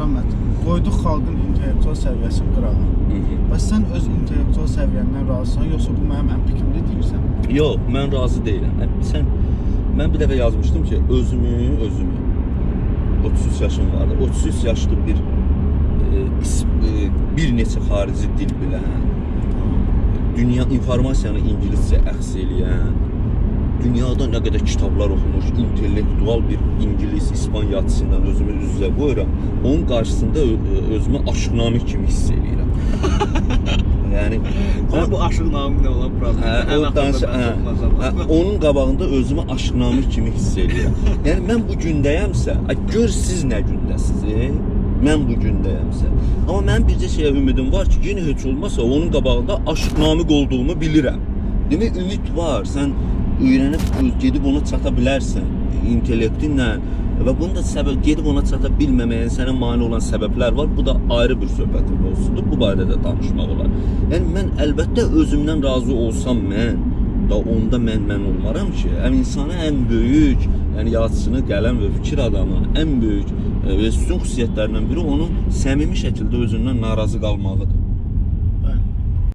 Rahmet, qoyduq xalqın intellektual səviyyəsini qırağa. Bəs sən öz intellektual səviyyəndən razısan, yoxsa bu mənim əmpikimdir deyirsən? Yox, mən razı deyiləm. Sən mən bir dəfə yazmışdım ki, özümü, özümü 33 yaşım vardı. 33 yaşlı bir e, is- e, bir neçə xarici dil bilən, dünya informasiyanı ingiliscə əks eləyən, dünyada nə qədər kitablar oxumuş, intellektual bir ingilis, ispan özümü üz-üzə qoyuram. Onun qarşısında özümü aşıqnamə kimi hiss eləyirəm. yəni bu aşıq namı ilə olan problem. Hə, danış, hə, onun qabağında özümü aşıqnamış kimi hiss edirəm. yəni mən bu gündəyəmsə, gör siz nə gündəsiz, e? Mən bu gündəyəmsə. Amma mənim bircə şeyə ümidim var ki, yenə heç olmasa onun qabağında aşıqnamıq olduğumu bilirəm. Demək ümid var. Sən öyrənib gedib ona çata bilərsən intellektinlə və bunun da səbəb gedib ona çata bilməməyin sənə mane olan səbəblər var. Bu da ayrı bir söhbətin mövzusudur. Bu barədə də danışmaq olar. Yəni mən əlbəttə özümdən razı olsam mən da onda mən mən olmaram ki, həm insana ən böyük, yəni yaradıcını qələm və fikir adamı ən böyük e, və üstün xüsusiyyətlərindən biri onun səmimi şəkildə özündən narazı qalmağıdır.